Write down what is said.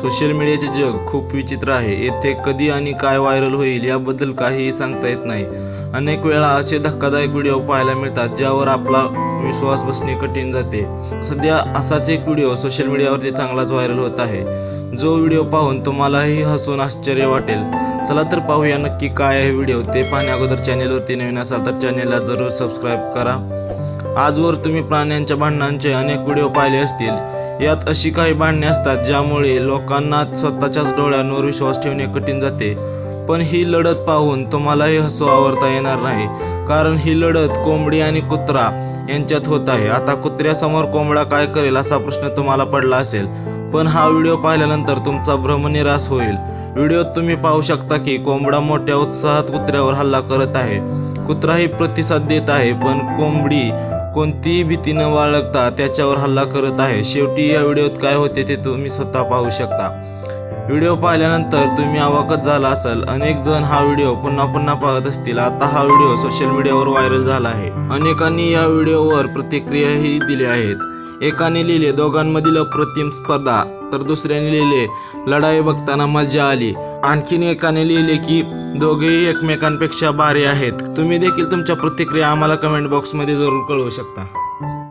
Social मीडियाचे जग खूप विचित्र आहे. येथे कधी आणि काय व्हायरल होईल याबद्दल काहीही सांगता येत नाही. अनेक वेळा असे धक्कादायक व्हिडिओ पाहायला मिळतात ज्यावर आपला विश्वास बसणे कठीण जाते. सध्या असाच एक व्हिडिओ सोशल मीडियावरती चांगलाच व्हायरल होत आहे. जो व्हिडिओ पाहून तुम्हालाही हसून आश्चर्य वाटेल. चला तर पाहूया नक्की काय आहे व्हिडिओ. ते पाहण्या अगोदर चॅनेलवरती नवीन असाल तर चॅनेलला जरूर सबस्क्राईब करा. आजवर तुम्ही प्राण्यांच्या भांडणांचे अनेक व्हिडिओ पाहिले असतील. यात अशी काही भांडणे असतात ज्यामुळे लोकांना स्वतःच्याच डोळ्यांवर विश्वास ठेवणे कठीण जाते. पण ही लढत पाहून तुम्हालाही हसू आवरता येणार नाही. कारण ही लढत कोंबडी आणि कुत्रा यांच्यात होत आहे. आता कुत्र्यासमोर कोंबडा काय करेल असा प्रश्न तुम्हाला पडला असेल. पण हा व्हिडिओ पाहिल्यानंतर तुमचा भ्रमनिराश होईल. व्हिडिओत तुम्ही पाहू शकता की कोंबडा मोठ्या उत्साहात कुत्र्यावर हल्ला करत आहे. कुत्राही प्रतिसाद देत आहे पण कोंबडी कोणतीही भीती न बाळगता त्याच्यावर हल्ला करत आहे. शेवटी या व्हिडिओत काय होते ते तुम्ही स्वतः पाहू शकता. व्हिडिओ पाहिल्यानंतर तुम्ही अवाकच झाला असाल. अनेक जण हा व्हिडिओ पुन्हा पुन्हा पाहत असतील. आता हा व्हिडिओ सोशल मीडियावर व्हायरल झाला आहे. अनेकांनी या व्हिडिओवर प्रतिक्रियाही दिल्या आहेत. एकाने लिहिले दोघांमधील अप्रतिम स्पर्धा. तर दुसऱ्याने लिहिले लढाई बघताना मजा आली. आणखीन एकाने लिहिले की दोघेही एकमेकांपेक्षा भारी आहेत. तुम्ही देखील तुमच्या प्रतिक्रिया आम्हाला कमेंट बॉक्समध्ये जरूर कळवू शकता.